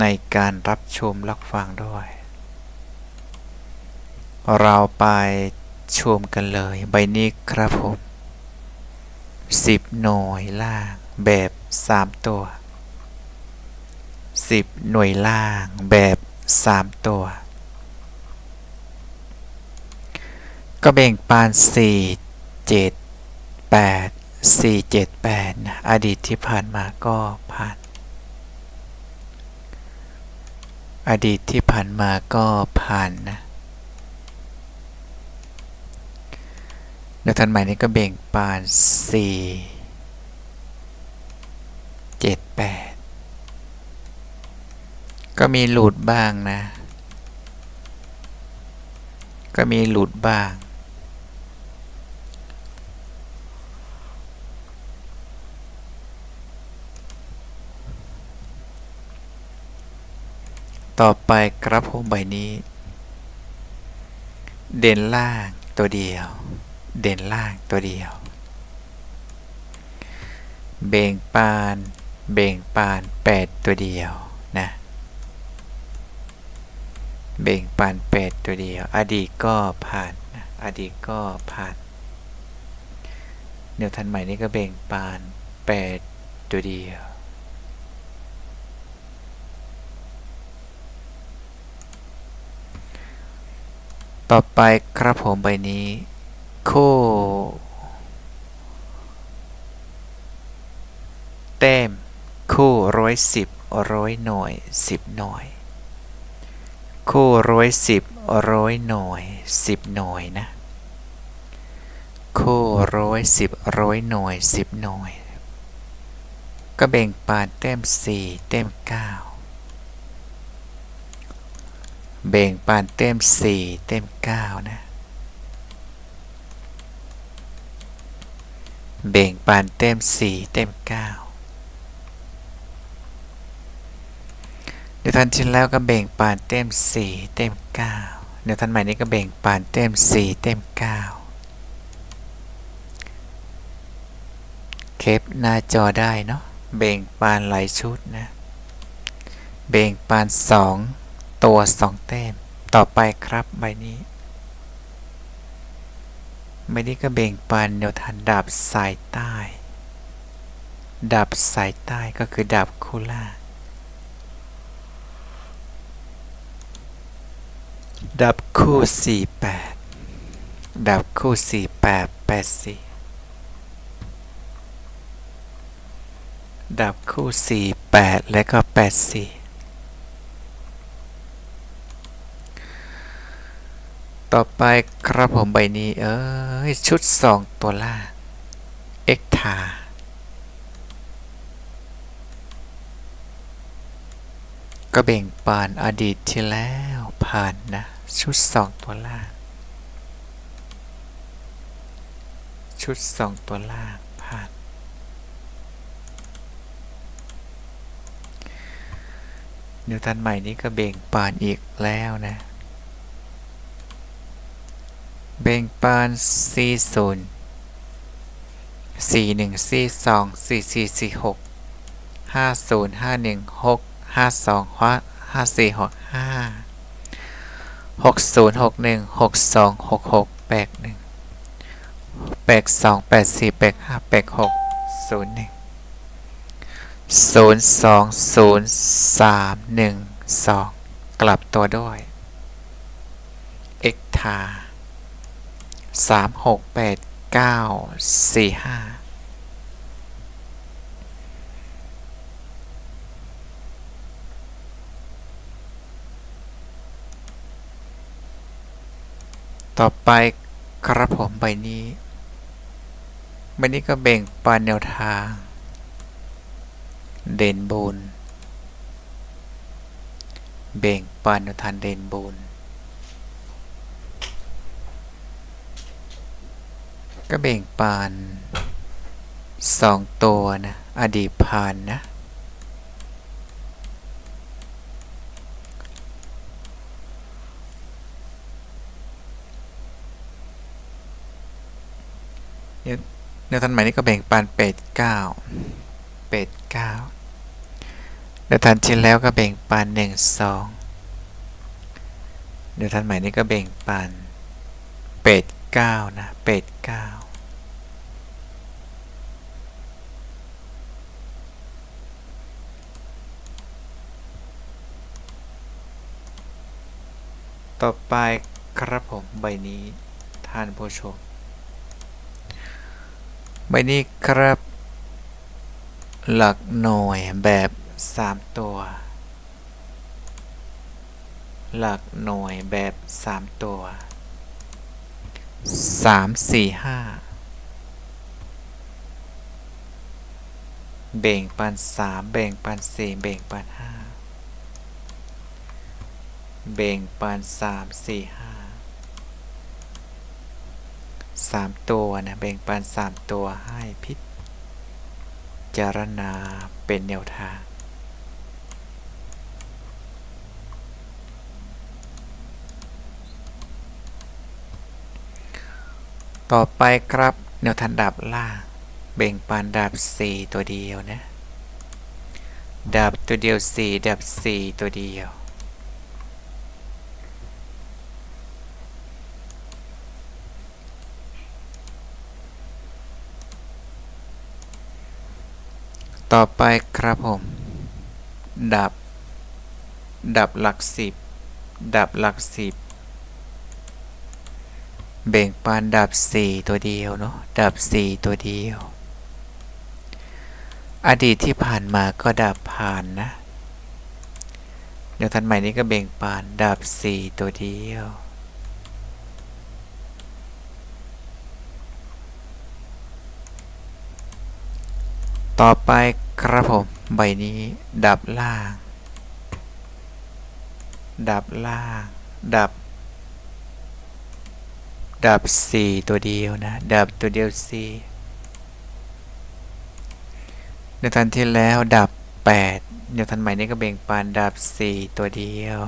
ในการรับชมรับฟังด้วย เราไปชมกันเลย ใบนี้ครับผม10หน่วยล่างแบบ3ตัว10หน่วยล่างแบบ3ตัว ก็แบ่งปาน4 7 8 4 7 8นะอดีตที่ผ่านมาก็ผ่าน อดีตที่ผ่านมาก็ผ่านนะแล้วทันใหม่นี้ก็เบ่งปาน 4 7 8 ก็มีหลุดบ้างนะ ก็มีหลุดบ้าง ต่อไปครับผมใบนี้ เด่นล่างตัวเดียว เด่นล่างตัวเดียว เบ่งปาน เบ่งปานแปดตัวเดียวนะเบ่งปานแปดตัวเดียว อดีตก็ผ่านอดีตก็ผ่านเดี๋ยวทันใหม่นี้ก็เบ่งปานแปดตัวเดียว ต่อไปครับผมใบนี้คู่แต้มคู่ร้อยสิบร้อยหน่วยสิบหน่วย คู่ร้อยสิบร้อยหน่วยสิบหน่วยนะคู่ร้อยสิบร้อยหน่วยสิบหน่วย ก็แบ่งปานแต้มสี่แต้มเก้า เบ่งปานเต็มสี่เต็มเก้านะ เบ่งปานเต็มสี่เต็มเก้าเดี๋ยวท่านที่แล้วก็เบ่งปานเต็มสี่เต็มเก้าเดี๋ยวท่านใหม่นี้ก็เบ่งปานเต็มสี่เต็มเก้าเคปหน้าจอได้เนาะ เบ่งปานหลายชุดนะ เบ่งปานสอง ตัวสองแต้ม ต่อไปครับใบนี้ไม่ได้ก็เบ่งปันเดียวทันดาบสายใต้ ดาบสายใต้ก็คือดาบคูล่า ดาบคู่สี่แปดดาบคู่สี่แปดแปดสี่ดับคู่ 4 8 และก็ 8 4 ต่อไปครับผมใบนี้ เอ้ย ชุดสองตัวล่างเอ็กทาก็เบ่งปานอดีตที่แล้วผ่านนะ ชุดสองตัวล่างชุดสองตัวล่างผ่านนิวตันใหม่นี้ก็เบ่งปานอีกแล้วนะ เบ่งปานสี่ศูนย์สี่หนึ่งสี่สองสี่สี่สี่หกห้าศูนย์ห้าหนึ่งหกห้าสองห้าห้าสี่หกห้าหกศูนย์หกหนึ่งหกสองหกหกแปดหนึ่งแปดสองแปดสี่แปดห้าแปดหกศูนย์หนึ่งศูนย์สองศูนย์สามหนึ่งสองกลับตัวด้วย เอ็กทา สามหกแปดเก้าสี่ห้าต่อไปครับผมใบนี้ใบนี้ก็แบ่งปานแนวทาง เด่นบน แบ่งปันแนวทางเด่นบน ก็แบ่งปันสองตัวนะอดีตผ่านนะแนวทางใหม่นี้ก็แบ่งปันเป็ดเก้าเป็ดเก้าแนวทางที่แล้วก็แบ่งปันหนึ่งสองแนวทางใหม่นี้ก็แบ่งปันเป็ด เก้านะเป็ดเก้าต่อไปครับผมใบนี้ท่านผู้ชม ใบนี้ครับ หลักหน่วยแบบ 3 ตัว หลักหน่วยแบบ 3 ตัว 3 4 5แบ่งปัน3แบ่งปัน4แบ่งปัน5แบ่งปัน3 4 5สามตัวนะแบ่งปันสามตัวให้พิจารณาเป็นแนวทาง ต่อไปครับ แนวทางดับล่างแบ่งปันดับ4 ตัวเดียวนะดับตัวเดียว 4ดับ4 ตัวเดียวต่อไปครับผม ดับ ดับหลักสิบ ดับหลักสิบ แบ่งปันดับสี่ตัวเดียวเนาะดับสี่ตัวเดียว อดีตที่ผ่านมาก็ดับผ่านนะ เดี๋ยวทันใหม่นี้ก็แบ่งปันดับสี่ตัวเดียวต่อไปครับผมใบนี้ ดับล่าง ดับล่าง ดับ ดับสี่ตัวเดียวนะ ดับตัวเดียวสี่ในทันที่แล้วดับแปดเดียวทันใหม่นี้ก็เบ่งปานดับสี่ตัวเดียว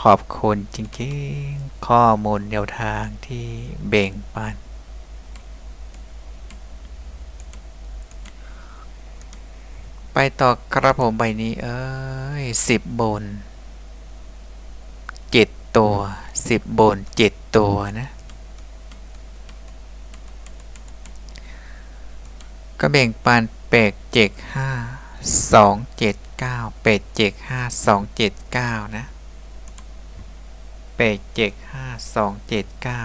ขอบคุณจริงๆ ข้อมูลแนวทางที่เบ่งปันไปต่อกระผมใบนี้ เอ้ยสิบบนเจ็ดตัวสิบบนเจ็ด ตัวนะ ก็แบ่งปันเป็ดเจ็กห้าสองเจ็ดเก้าเป็ดเจ็กห้าสองเจ็ดเก้านะเป็ดเจ็กห้าสองเจ็ดเก้า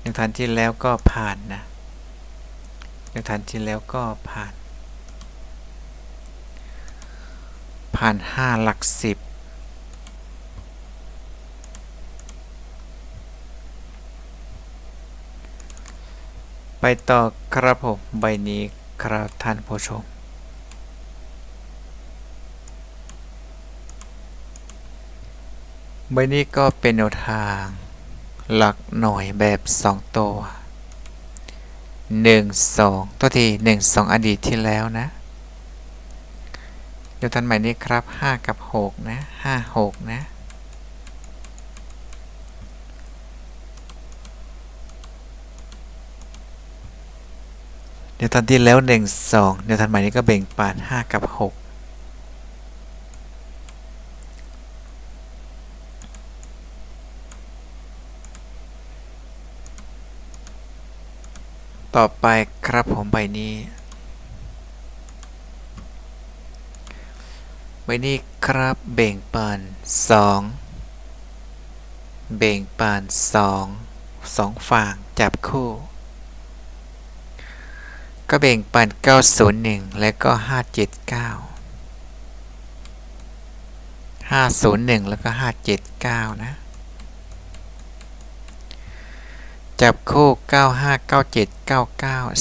ในทันที่แล้วก็ผ่านนะในทันที่แล้วก็ผ่าน ผ่านห้าหลักสิบไปต่อครับผมใบนี้ครับท่านผู้ชม ใบนี้ก็เป็นแนวทาง หลักหน่วยแบบ 2 ตัว 1 2 ตัวที่ 1 2 อดีตที่แล้วนะ ดี๋ยวทันใหม่นี้ครับ 5 กับ 6 นะ5 6 นะ เดี๋ยวทันที่แล้ว 1 2 เดี๋ยวทันใหม่นี้ก็เบ่งปาน5 กับ 6ต่อไปครับผมใบนี้ ใบนี้ครับเบ่งปานสองเบ่งปานสองสองฝั่งจับคู่ ก็เบ่งปาน901 และก็ 579 501 แล้วก็ 579 นะ จับคู่ 95 97 99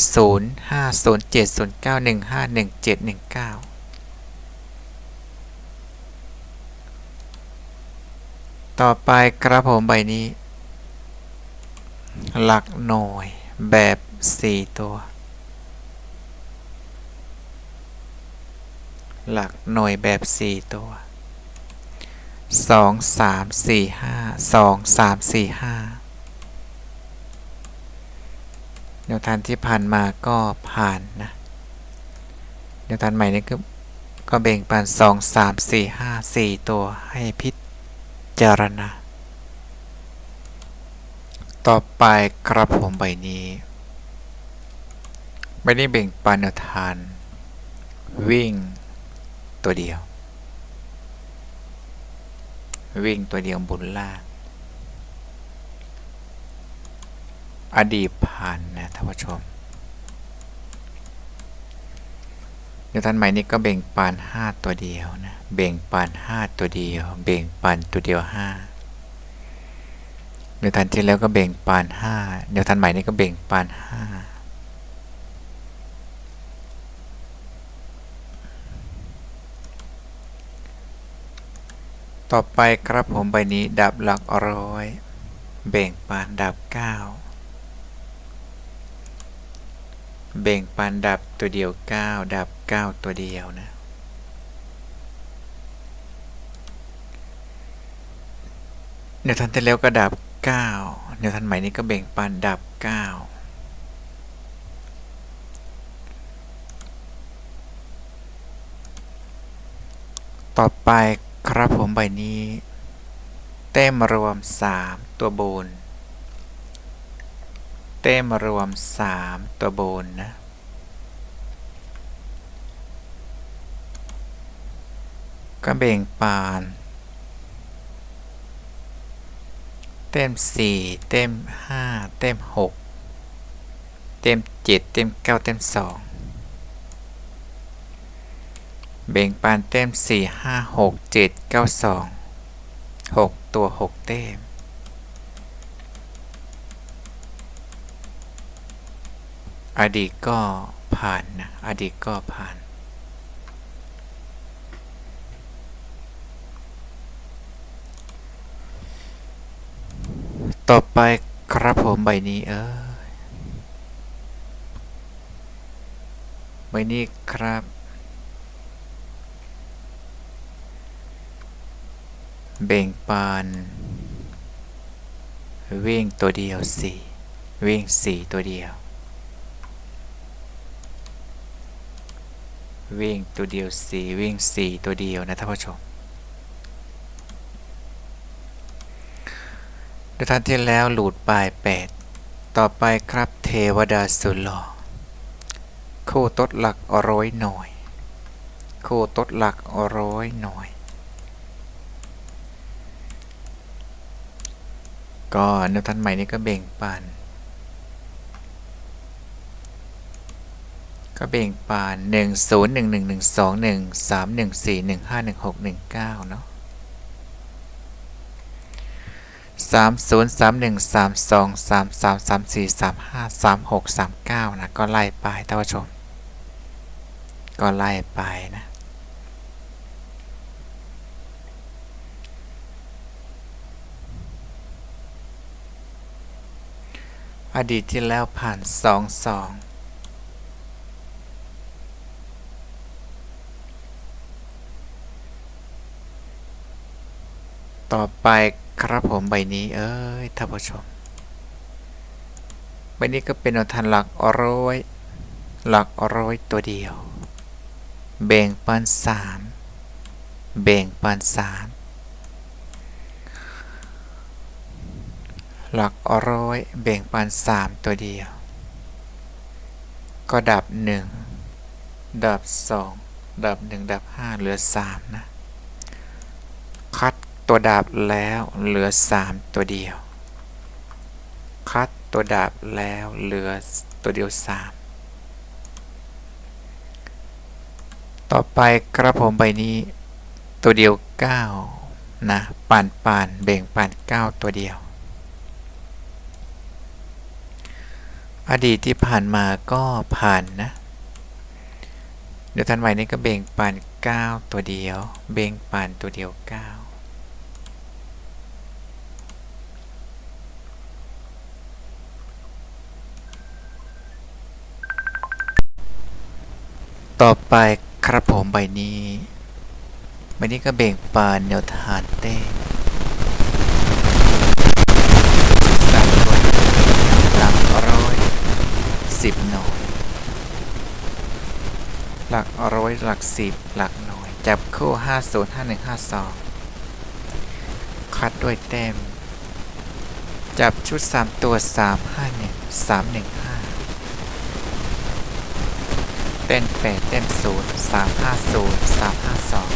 05 07 0915 1719 ต่อไปครับผมใบนี้ หลักหน่วยแบบ 4 ตัว หลักหน่วยแบบ 4 ตัว 2 3 4 5 2 3 4 5แนวทางที่ผ่านมาก็ผ่านนะแนวทางใหม่นี้ก็ก็เบ่งปัน2 3 4 5 4 ตัวให้พิ จารณา ต่อไปครับผมใบนี้ใบนี้เบ่งปันทางวิ่งตัวเดียว วิ่งตัวเดียวบนล่างอดีตผ่านนะท่านผู้ชม เดี๋ยวท่านใหม่นี้ก็เบ่งปาน 5 ตัวเดียวนะ เบ่งปาน 5 ตัวเดียว เบ่งปานตัวเดียว5เดี๋ยวท่านที่แล้วก็เบ่งปาน5เดี๋ยวท่านใหม่นี้ก็เบ่งปาน5ต่อไปครับผมใบนี้ดับหลักร้อย เบ่งปานดับ 9 เบ่งปันดับตัวเดียว 9 ดับ 9 ตัวเดียวนะ เดี๋ยวทันที่แล้วก็ดับ 9 เดี๋ยวทันใหม่นี้ก็เบ่งปันดับ 9ต่อไปครับผมใบนี้เต้มรวม 3 ตัวบน เต้มรวม 3 ตัวบนนะ ก็เบ่งปาน เต็ม4 เต็ม5 เต็ม6 เต็ม7 เต็ม9 เต็ม2 เบ่งปานเต็ม4 5 6 7 9 2 6 ตัว 6 เต็ม อดีตก็ผ่านนะ อดีตก็ผ่าน ต่อไปครับผมใบนี้เออใบนี้ครับ เบ่งปานวิ่งตัวเดียวสี่วิ่งสี่ตัวเดียว วิ่งตัวเดียวสี่วิ่งสี่ตัวเดียวนะท่านผู้ชมดูท่านที่แล้วหลุดปลายแปดต่อไปครับเทวดาสุลหล่อคู่ตดหลักร้อยหน่อยคู่ตดหลักร้อยหน่อยก็แนวท่านใหม่นี้ก็เบ่งปัน ก็เบ่งปาน1 0 1 1 1 2 1 3 1 4 1 5 1 6 1 9เนาะ3 0 3 1 3 2 3 3 3 4 3 5 3 6 3 9นะก็ไล่ไปท่านผู้ชม ก็ไล่ไปนะอดีตที่แล้วผ่าน 2 2 ต่อไปครับผมใบนี้ เอ้ยท่านผู้ชม ใบนี้ก็เป็นอทันหลักร้อยหลักร้อยตัวเดียวเบ่งปันสามเบ่งปันสามหลักร้อยเบ่งปันสามตัวเดียว ก็ดับหนึ่งดับสองดับหนึ่งดับห้าเหลือสามนะ ตัวดาบแล้วเหลือ 3 ตัวเดียว คัดตัวดาบแล้วเหลือตัวเดียว 3 ต่อไปกระผมใบนี้ ตัวเดียว 9 นะป่านป่านเบ่งป่าน 9 ตัวเดียว อดีตที่ผ่านมาก็ผ่านนะ เดี๋ยวทันใหม่นี้ก็เบ่งปาน 9 ตัวเดียว เบ่งปานตัวเดียว 9 ต่อไปครับผมใบนี้ใบนี้ก็เบ่งปานแนวทานเต้สามตัวหลักร้อยสิบหน่อยหลักร้อยหลักสิบหลักหน่วยจับคู่ห้าศูนย์ห้าหนึ่งห้าสองคัดด้วยแต้มจับชุดสามตัวสามห้าหนึ่งสามหนึ่งห้า เต้นแปดเต้มศูนย์สามห้าศูนย์สามห้าสอง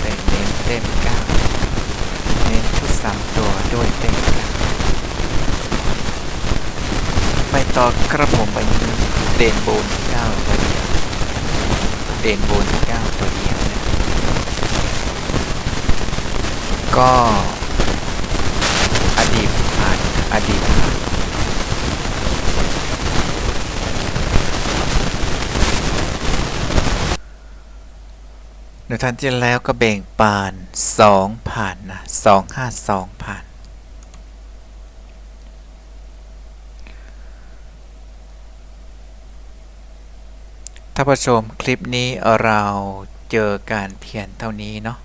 เต้นเน้นเต้มเก้าเน้นชุดสามตัวด้วยเต้มเก้าไปต่อกระผมใบนี้เด่นโบนเก้าตัวเดียวเด่นบนเก้าตัวเดียวนะก็อดีตผ่านอดีตผ่าน ในทันที่แล้วก็เบ่งปานสองผ่านนะสองห้าสองผ่านท่านผู้ชมคลิปนี้เราเจอการเพียนเท่านี้เนาะ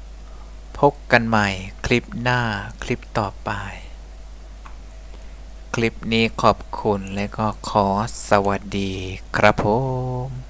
พบกันใหม่คลิปหน้าคลิปต่อไป คลิปนี้ขอบคุณและก็ขอสวัสดีครับผม